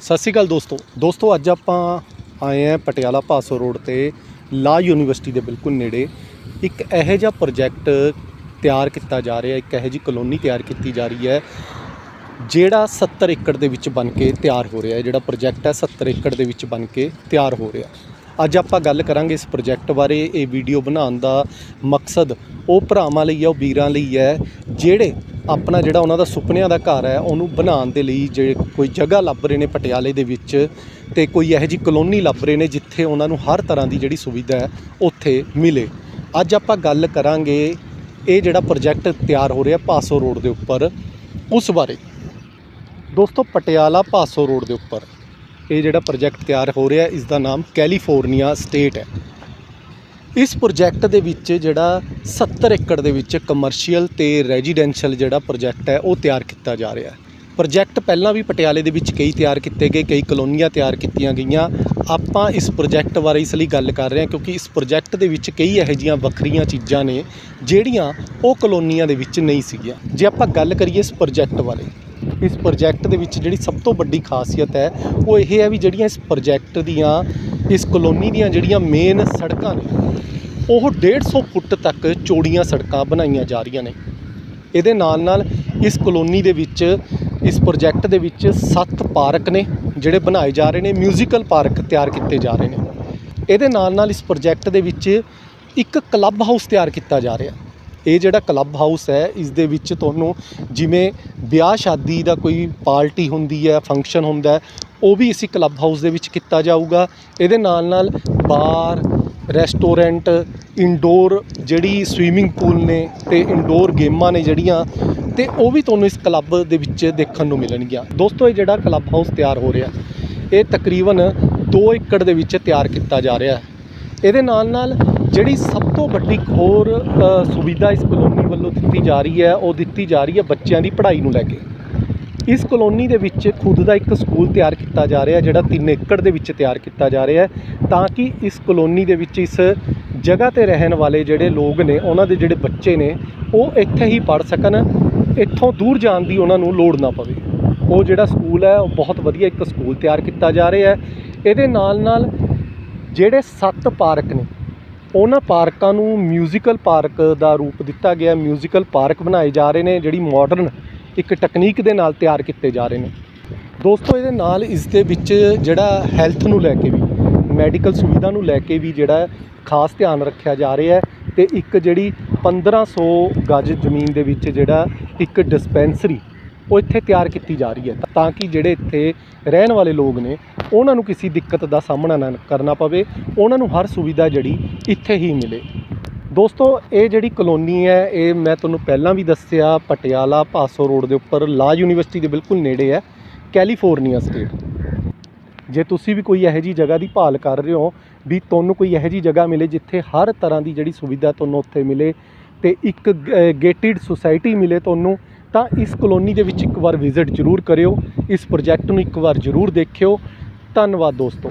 ਸਤਿ ਸ਼੍ਰੀ ਅਕਾਲ ਦੋਸਤੋ। ਦੋਸਤੋ, ਅੱਜ ਆਪਾਂ ਆਏ ਹਾਂ ਪਟਿਆਲਾ ਪਾਸੋ ਰੋਡ ਤੇ ਲਾ ਯੂਨੀਵਰਸਿਟੀ ਦੇ ਬਿਲਕੁਲ ਨੇੜੇ। ਇੱਕ ਇਹੋ ਜਿਹਾ ਪ੍ਰੋਜੈਕਟ ਤਿਆਰ ਕੀਤਾ ਜਾ ਰਿਹਾ, ਇੱਕ ਇਹੋ ਜਿਹੀ ਕਲੋਨੀ ਤਿਆਰ ਕੀਤੀ ਜਾ ਰਹੀ ਹੈ, ਜਿਹੜਾ 70 ਏਕੜ ਦੇ ਵਿੱਚ ਬਣ ਕੇ ਤਿਆਰ ਹੋ ਰਿਹਾ ਹੈ, ਜਿਹੜਾ ਪ੍ਰੋਜੈਕਟ ਹੈ 70 ਏਕੜ ਦੇ ਵਿੱਚ ਬਣ ਕੇ ਤਿਆਰ ਹੋ ਰਿਹਾ। ਅੱਜ ਆਪਾਂ ਗੱਲ ਕਰਾਂਗੇ ਇਸ ਪ੍ਰੋਜੈਕਟ ਬਾਰੇ, ਇਹ ਵੀਡੀਓ ਬਣਾਉਣ ਦਾ ਮਕਸਦ ਉਹ ਭਰਾਵਾਂ ਲਈ ਹੈ, ਉਹ ਵੀਰਾਂ ਲਈ ਹੈ, ਜਿਹੜੇ ਆਪਣਾ ਜਿਹੜਾ ਉਹਨਾਂ ਦਾ ਸੁਪਨਿਆਂ ਦਾ ਘਰ ਹੈ, ਉਹਨੂੰ ਬਣਾਉਣ ਦੇ ਲਈ ਜੇ ਕੋਈ ਜਗ੍ਹਾ ਲੱਭ ਰਹੇ ਨੇ ਪਟਿਆਲੇ ਦੇ ਵਿੱਚ ਤੇ ਕੋਈ ਇਹੋ ਜਿਹੀ ਕਲੋਨੀ ਲੱਭ ਰਹੇ ਨੇ ਜਿੱਥੇ ਉਹਨਾਂ ਨੂੰ ਹਰ ਤਰ੍ਹਾਂ ਦੀ ਜਿਹੜੀ ਸੁਵਿਧਾ ਹੈ, ਉੱਥੇ ਮਿਲੇ। ਅੱਜ ਆਪਾਂ ਗੱਲ ਕਰਾਂਗੇ ਇਹ ਜਿਹੜਾ ਪ੍ਰੋਜੈਕਟ ਤਿਆਰ ਹੋ ਰਿਹਾ ਪਾਸੋ ਰੋਡ ਦੇ ਉੱਪਰ, ਉਸ ਬਾਰੇ। ਦੋਸਤੋ, ਪਟਿਆਲਾ ਪਾਸੋ ਰੋਡ ਦੇ ਉੱਪਰ ਇਹ ਜਿਹੜਾ ਪ੍ਰੋਜੈਕਟ ਤਿਆਰ ਹੋ ਰਿਹਾ ਇਸ ਦਾ ਨਾਮ ਕੈਲੀਫੋਰਨੀਆ ਸਟੇਟ ਹੈ। ਇਸ ਪ੍ਰੋਜੈਕਟ ਦੇ ਵਿੱਚ ਜਿਹੜਾ 70 ਏਕੜ ਦੇ ਵਿੱਚ ਕਮਰਸ਼ੀਅਲ ਤੇ ਰੈਜ਼ੀਡੈਂਸ਼ੀਅਲ ਜਿਹੜਾ ਪ੍ਰੋਜੈਕਟ ਹੈ, ਉਹ ਤਿਆਰ ਕੀਤਾ ਜਾ ਰਿਹਾ ਹੈ। ਪ੍ਰੋਜੈਕਟ ਪਹਿਲਾਂ ਵੀ ਪਟਿਆਲੇ ਦੇ ਵਿੱਚ ਕਈ ਤਿਆਰ ਕੀਤੇ ਗਏ, ਕਈ ਕਲੋਨੀਆਂ ਤਿਆਰ ਕੀਤੀਆਂ ਗਈਆਂ। ਆਪਾਂ ਇਸ ਪ੍ਰੋਜੈਕਟ ਬਾਰੇ ਇਸ ਲਈ ਗੱਲ ਕਰ ਰਹੇ ਹਾਂ ਕਿਉਂਕਿ ਇਸ ਪ੍ਰੋਜੈਕਟ ਦੇ ਵਿੱਚ ਕਈ ਇਹੋ ਜਿਹੀਆਂ ਵੱਖਰੀਆਂ ਚੀਜ਼ਾਂ ਨੇ, ਜਿਹੜੀਆਂ ਉਹ ਕਲੋਨੀਆਂ ਦੇ ਵਿੱਚ ਨਹੀਂ ਸੀਗੀਆਂ। ਜੇ ਆਪਾਂ ਗੱਲ ਕਰੀਏ ਇਸ ਪ੍ਰੋਜੈਕਟ ਬਾਰੇ, ਇਸ ਪ੍ਰੋਜੈਕਟ ਦੇ ਵਿੱਚ ਜਿਹੜੀ ਸਭ ਤੋਂ ਵੱਡੀ ਖਾਸੀਅਤ ਹੈ, ਉਹ ਇਹ ਹੈ ਵੀ ਜਿਹੜੀਆਂ ਇਸ ਪ੍ਰੋਜੈਕਟ ਦੀਆਂ ਇਸ ਕਲੋਨੀ ਦੀਆਂ ਜਿਹੜੀਆਂ ਮੇਨ ਸੜਕਾਂ ਨੇ, ਉਹ 150 ਫੁੱਟ ਤੱਕ ਚੌੜੀਆਂ ਸੜਕਾਂ ਬਣਾਈਆਂ ਜਾ ਰਹੀਆਂ ਨੇ। ਇਹਦੇ ਨਾਲ ਨਾਲ ਇਸ ਕਲੋਨੀ ਦੇ ਵਿੱਚ, ਇਸ ਪ੍ਰੋਜੈਕਟ ਦੇ ਵਿੱਚ 7 ਪਾਰਕ ਨੇ, ਜਿਹੜੇ ਬਣਾਏ ਜਾ ਰਹੇ ਨੇ ਮਿਊਜ਼ੀਕਲ ਪਾਰਕ ਤਿਆਰ ਕੀਤੇ ਜਾ ਰਹੇ ਨੇ। ਇਹਦੇ ਨਾਲ ਨਾਲ ਇਸ ਪ੍ਰੋਜੈਕਟ ਦੇ ਵਿੱਚ ਇੱਕ ਕਲੱਬ ਹਾਊਸ ਤਿਆਰ ਕੀਤਾ ਜਾ ਰਿਹਾ। ਇਹ ਜਿਹੜਾ ਕਲੱਬ ਹਾਊਸ ਹੈ, ਇਸ ਦੇ ਵਿੱਚ ਤੁਹਾਨੂੰ ਜਿਵੇਂ ਵਿਆਹ ਸ਼ਾਦੀ ਦਾ ਕੋਈ ਪਾਰਟੀ ਹੁੰਦੀ ਹੈ ਫੰਕਸ਼ਨ ਹੁੰਦਾ ਉਹ ਵੀ ਇਸੇ ਕਲੱਬ ਹਾਊਸ ਦੇ ਵਿੱਚ ਕੀਤਾ ਜਾਊਗਾ। ਇਹਦੇ ਨਾਲ ਨਾਲ ਬਾਰ ਰੈਸਟੋਰੈਂਟ ਇਨਡੋਰ ਜਿਹੜੀ ਸਵੀਮਿੰਗ ਪੂਲ ਨੇ ਤੇ ਇਨਡੋਰ ਗੇਮਾਂ ਨੇ ਜਿਹੜੀਆਂ ਤੇ ਉਹ ਵੀ ਤੁਹਾਨੂੰ ਇਸ ਕਲੱਬ ਦੇ ਵਿੱਚ ਦੇਖਣ ਨੂੰ ਮਿਲਣਗੀਆਂ। ਦੋਸਤੋ, ਇਹ ਜਿਹੜਾ ਕਲੱਬ ਹਾਊਸ ਤਿਆਰ ਹੋ ਰਿਹਾ, ਇਹ ਤਕਰੀਬਨ 2 ਏਕੜ ਦੇ ਵਿੱਚ ਤਿਆਰ ਕੀਤਾ ਜਾ ਰਿਹਾ ਹੈ। ਇਹਦੇ ਨਾਲ ਨਾਲ ਜਿਹੜੀ ਸਭ ਤੋਂ ਵੱਡੀ ਹੋਰ ਸੁਵਿਧਾ ਇਸ ਕਲੋਨੀ ਵੱਲੋਂ ਦਿੱਤੀ ਜਾ ਰਹੀ ਹੈ, ਉਹ ਦਿੱਤੀ ਜਾ ਰਹੀ ਹੈ ਬੱਚਿਆਂ ਦੀ ਪੜ੍ਹਾਈ ਨੂੰ ਲੈ ਕੇ। ਇਸ ਕਲੋਨੀ ਦੇ ਵਿੱਚ ਖੁਦ ਦਾ ਇੱਕ ਸਕੂਲ ਤਿਆਰ ਕੀਤਾ ਜਾ ਰਿਹਾ, ਜਿਹੜਾ 3 ਏਕੜ ਦੇ ਵਿੱਚ ਤਿਆਰ ਕੀਤਾ ਜਾ ਰਿਹਾ ਤਾਂ ਕਿ ਇਸ ਕਲੋਨੀ ਦੇ ਵਿੱਚ ਇਸ ਜਗ੍ਹਾ ਤੇ ਰਹਿਣ ਵਾਲੇ ਜਿਹੜੇ ਲੋਕ ਨੇ, ਉਹਨਾਂ ਦੇ ਜਿਹੜੇ ਬੱਚੇ ਨੇ, ਉਹ ਇੱਥੇ ਹੀ ਪੜ੍ਹ ਸਕਣ, ਇੱਥੋਂ ਦੂਰ ਜਾਣ ਦੀ ਉਹਨਾਂ ਨੂੰ ਲੋੜ ਨਾ ਪਵੇ। ਉਹ ਜਿਹੜਾ ਸਕੂਲ ਹੈ, ਉਹ ਬਹੁਤ ਵਧੀਆ ਇੱਕ ਸਕੂਲ ਤਿਆਰ ਕੀਤਾ ਜਾ ਰਿਹਾ ਹੈ। ਇਹਦੇ ਨਾਲ ਨਾਲ ਜਿਹੜੇ ਸੱਤ ਪਾਰਕ ਨੇ, ਉਹਨਾਂ ਪਾਰਕਾਂ ਨੂੰ ਮਿਊਜ਼ੀਕਲ ਪਾਰਕ ਦਾ ਰੂਪ ਦਿੱਤਾ ਗਿਆ। ਮਿਊਜ਼ੀਕਲ ਪਾਰਕ ਬਣਾਏ ਜਾ ਰਹੇ ਨੇ, ਜਿਹੜੀ ਮਾਡਰਨ ਇੱਕ ਟੈਕਨੀਕ ਦੇ ਨਾਲ ਤਿਆਰ ਕੀਤੇ ਜਾ ਰਹੇ ਨੇ। ਦੋਸਤੋ, ਇਹਦੇ ਨਾਲ ਇਸ ਦੇ ਵਿੱਚ ਜਿਹੜਾ ਹੈਲਥ ਨੂੰ ਲੈ ਕੇ ਵੀ ਮੈਡੀਕਲ ਸੁਵਿਧਾ ਨੂੰ ਲੈ ਕੇ ਵੀ ਜਿਹੜਾ ਖਾਸ ਧਿਆਨ ਰੱਖਿਆ ਜਾ ਰਿਹਾ ਹੈ ਤੇ ਇੱਕ ਜਿਹੜੀ 1500 ਗਜ ਜ਼ਮੀਨ ਦੇ ਵਿੱਚ ਜਿਹੜਾ ਇੱਕ ਡਿਸਪੈਂਸਰੀ ਉਹ ਇੱਥੇ ਤਿਆਰ ਕੀਤੀ ਜਾ ਰਹੀ ਹੈ। ਤਾਂ ਕਿ ਜਿਹੜੇ ਇੱਥੇ ਰਹਿਣ ਵਾਲੇ ਲੋਕ ਨੇ, ਉਹਨਾਂ ਨੂੰ ਕਿਸੇ ਦਿੱਕਤ ਦਾ ਸਾਹਮਣਾ ਨਾ ਕਰਨਾ ਪਵੇ, ਉਹਨਾਂ ਨੂੰ ਹਰ ਸੁਵਿਧਾ ਜਿਹੜੀ ਇੱਥੇ ਹੀ ਮਿਲੇ। ਦੋਸਤੋ, ਇਹ ਜਿਹੜੀ ਕਲੋਨੀ ਹੈ, ਇਹ ਮੈਂ ਤੁਹਾਨੂੰ ਪਹਿਲਾਂ ਵੀ ਦੱਸਿਆ, ਪਟਿਆਲਾ ਪਾਸੋ ਰੋਡ ਦੇ ਉੱਪਰ ਲਾ ਯੂਨੀਵਰਸਿਟੀ ਦੇ ਬਿਲਕੁਲ ਨੇੜੇ ਹੈ, ਕੈਲੀਫੋਰਨੀਆ ਸਟੇਟ। ਜੇ ਤੁਸੀਂ ਵੀ ਕੋਈ ਇਹੋ ਜਿਹੀ ਜਗ੍ਹਾ ਦੀ ਭਾਲ ਕਰ ਰਹੇ ਹੋ, ਵੀ ਤੁਹਾਨੂੰ ਕੋਈ ਇਹੋ ਜਿਹੀ ਜਗ੍ਹਾ ਮਿਲੇ ਜਿੱਥੇ ਹਰ ਤਰ੍ਹਾਂ ਦੀ ਜਿਹੜੀ ਸੁਵਿਧਾ ਤੁਹਾਨੂੰ ਉੱਥੇ ਮਿਲੇ ਤੇ ਇੱਕ ਗੇਟਿਡ ਸੁਸਾਇਟੀ ਮਿਲੇ ਤੁਹਾਨੂੰ, ਤਾਂ ਇਸ ਕਲੋਨੀ ਦੇ ਵਿੱਚ ਇੱਕ ਵਾਰ ਵਿਜ਼ਿਟ ਜ਼ਰੂਰ ਕਰਿਓ, ਇਸ ਪ੍ਰੋਜੈਕਟ ਨੂੰ ਇੱਕ ਵਾਰ ਜ਼ਰੂਰ ਦੇਖਿਓ। ਧੰਨਵਾਦ ਦੋਸਤੋ।